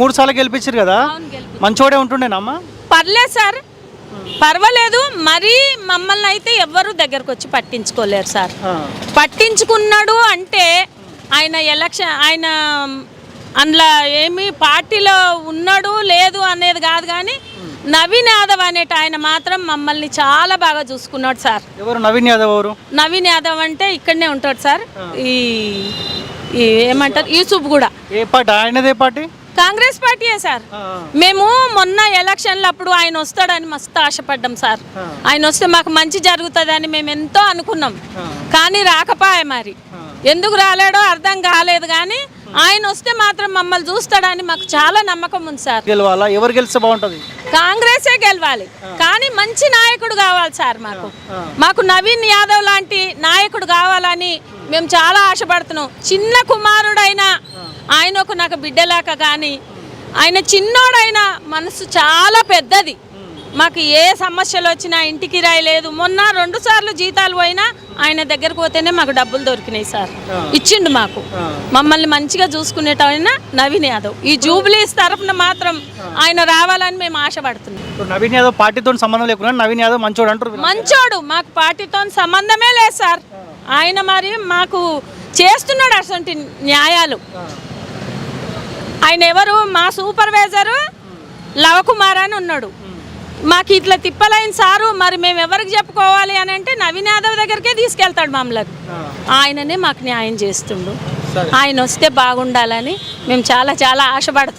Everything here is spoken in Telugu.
మూడు సార్లు గెలిపించారు కదా. మంచోడే ఉంటుండేనమ్మా. పర్లేదు సార్. పర్వాలేదు మరీ మమ్మల్ని అయితే ఎవ్వరూ దగ్గరకు వచ్చి పట్టించుకోలేరు సార్. పట్టించుకున్నాడు అంటే ఆయన ఎలక్షన్ ఆయన అందులో ఏమి పార్టీలో ఉన్నాడు లేదు అనేది కాదు కానీ నవీన్ యాదవ్ అనేట ఆయన మాత్రం మమ్మల్ని చాలా బాగా చూసుకున్నాడు సార్. ఎవరు నవీన్ యాదవ్ ఎవరు? నవీన్ యాదవ్ అంటే ఇక్కడనే ఉంటాడు సార్. ఈ ఈ ఏమంటారు? యూసుఫ్ కూడా. ఏ పార్టీ? ఆయనదే పార్టీ? కాంగ్రెస్ పార్టీయే సార్. మేము మొన్న ఎలక్షన్లు అప్పుడు ఆయన వస్తాడని మస్తు ఆశపడ్డాం సార్. ఆయన వస్తే మాకు మంచి జరుగుతుందని మేము ఎంతో అనుకున్నాం. కానీ రాకపాయే మరి. ఎందుకు రాలేడో అర్థం కాలేదు కానీ ఆయన వస్తే మాత్రం మమ్మల్ని చూస్తాడని మాకు చాలా నమ్మకం ఉంది సార్. గెలవాలా? ఎవరు గెలిస్తే బాగుంటుంది? కాంగ్రెసే గెలవాలి. కానీ మంచి నాయకుడు కావాలి సార్ మాకు. మాకు నవీన్ యాదవ్ లాంటి నాయకుడు కావాలని మేము చాలా ఆశపడుతున్నాం. చిన్న కుమారుడైన ఆయనకు నాకు బిడ్డలాక కానీ ఆయన చిన్నోడైన మనసు చాలా పెద్దది. మాకు ఏ సమస్యలు వచ్చినా ఇంటికి రాయి లేదు మొన్న రెండు సార్లు జీతాలు పోయినా ఆయన దగ్గరకు పోతేనే మాకు డబ్బులు దొరికినాయి సార్. ఇచ్చిండు మాకు. మమ్మల్ని మంచిగా చూసుకునేటైనా నవీన్ యాదవ్. ఈ జూబ్లీస్ తరఫున మాత్రం ఆయన రావాలని మేము ఆశపడుతున్నాం. నవీన్ యాదవ్ పార్టీతో సంబంధం లేకుండా నవీన్ యాదవ్ మంచోడు అంటారు మంచోడు. మాకు పార్టీతో సంబంధమే లేదు సార్. ఆయన మరి మాకు చేస్తున్నాడు అటువంటి న్యాయాలు. ఆయన ఎవరు? మా సూపర్వైజరు లవకుమార్ అని ఉన్నాడు. మాకు ఇట్లా తిప్పలైన సారు మరి మేము ఎవరికి చెప్పుకోవాలి అని అంటే నవీన్ యాదవ్ దగ్గరికే తీసుకెళ్తాడు మమ్మల్ని. ఆయననే మాకు న్యాయం చేస్తుండు. ఆయన వస్తే బాగుండాలని మేము చాలా చాలా ఆశపడుతున్నాం.